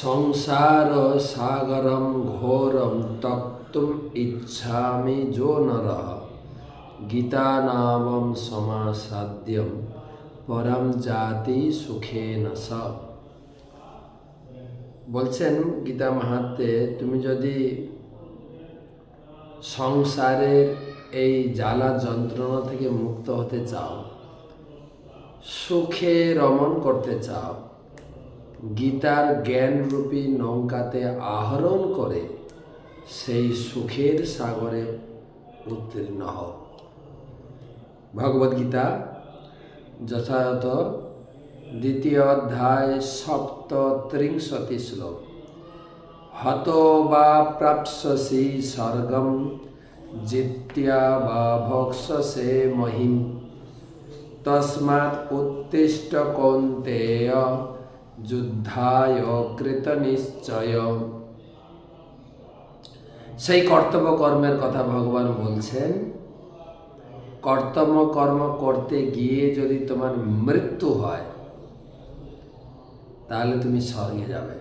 সংসার সাগরম ঘোরম তপ্তুম ইচ্ছামি যো নর। গীতা নামম সমাসাদ্যম পরম জাতি সুখেন স বলছেন গীতা মাহাত্মে, তুমি যদি সংসারের এই জ্বালা যন্ত্রণা থেকে মুক্ত হতে চাও, সুখে রমণ করতে চাও গীতার জ্ঞানরূপী নৌকাতে আহরণ করে সেই সুখের সাগরে উত্তীর্ণ হও। ভগবদ্গীতা, যথাযথ দ্বিতীয় অধ্যায়, সপ্তত্রিংশতি শ্লোক। হত বা প্রাপ্সসি স্বর্গম, জিত্যা বা ভক্ষসে মহিম। তস্মাৎ উত্তিষ্ট কৌন্তেয় যুদ্ধায় কৃত নিশ্চয় সেই কর্তব্য কর্মের কথা ভগবান বলছেন কর্তব্য কর্ম করতে গিয়ে যদি তোমার মৃত্যু হয়, তাহলে তুমি স্বর্গে যাবে।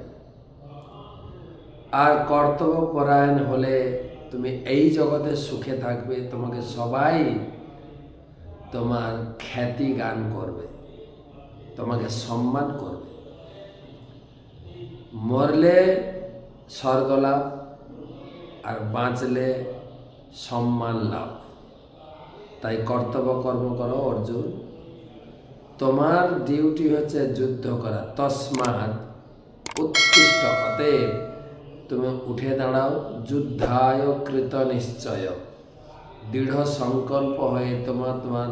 আর কর্তব্য পরায়ণ হলে তুমি এই জগতে সুখে থাকবে, তোমাকে সবাই তোমার খ্যাতি গান করবে, তোমাকে সম্মান করবে। মরলে স্বর্গ লাভ আর বাঁচলে সম্মান লাভ। তাই কর্তব্য কর্ম করো অর্জুন। তোমার ডিউটি হচ্ছে যুদ্ধ করা তসমাৎ উৎকৃষ্ট। অতএব তুমি উঠে দাঁড়াও, যুদ্ধায় কৃত নিশ্চয়। দৃঢ় সংকল্প হয়ে তোমার তোমার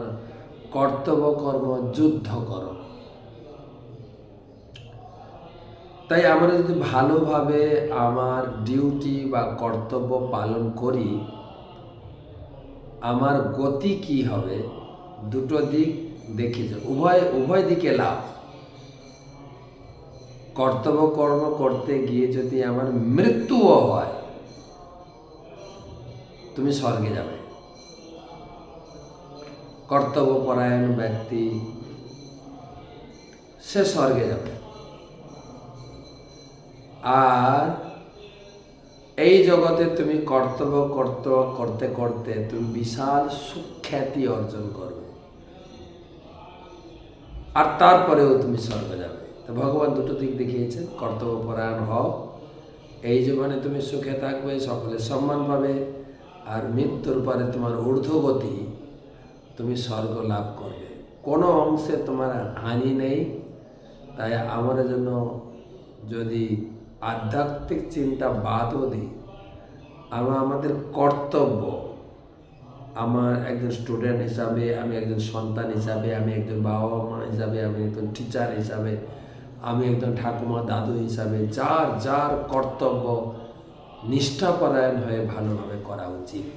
কর্তব্য কর্ম যুদ্ধ করো। তাই আমরা যদি ভালোভাবে আমার ডিউটি বা কর্তব্য পালন করি, আমার গতি কি হবে? দুটো দিক দেখে যাও উভয় উভয় দিকে লাভ। কর্তব্য কর্ম করতে গিয়ে যদি আমার মৃত্যুও হয়, তুমি স্বর্গে যাবে। কর্তব্যপরায়ণ ব্যক্তি, সে স্বর্গে যাবে। আর এই জগতে তুমি কর্তব্য কর্তব্য করতে করতে তুমি বিশাল সুখ্যাতি অর্জন করবে। আর তারপরেও তুমি স্বর্গে যাবে। তো ভগবান দুটো দিক দেখিয়েছেন, কর্তব্য পরায়ণ হও। এই জীবনে তুমি সুখে থাকবে, সকলে সম্মান পাবে। আর মৃত্যুর পরে তোমার ঊর্ধ্বগতি তুমি স্বর্গ লাভ করবে। কোনো অংশে তোমার হানি নেই। তাই আমার জন্য যদি আধ্যাত্মিক চিন্তা বাদও দিই। আমার আমাদের কর্তব্য। আমার একজন স্টুডেন্ট হিসাবে, আমি একজন সন্তান হিসাবে, আমি একজন বাবা মা হিসাবে, আমি একজন টিচার হিসাবে, আমি একজন ঠাকুমা, দাদু হিসাবে, যার যার কর্তব্য নিষ্ঠাপরায়ণ হয়ে ভালোভাবে করা উচিত।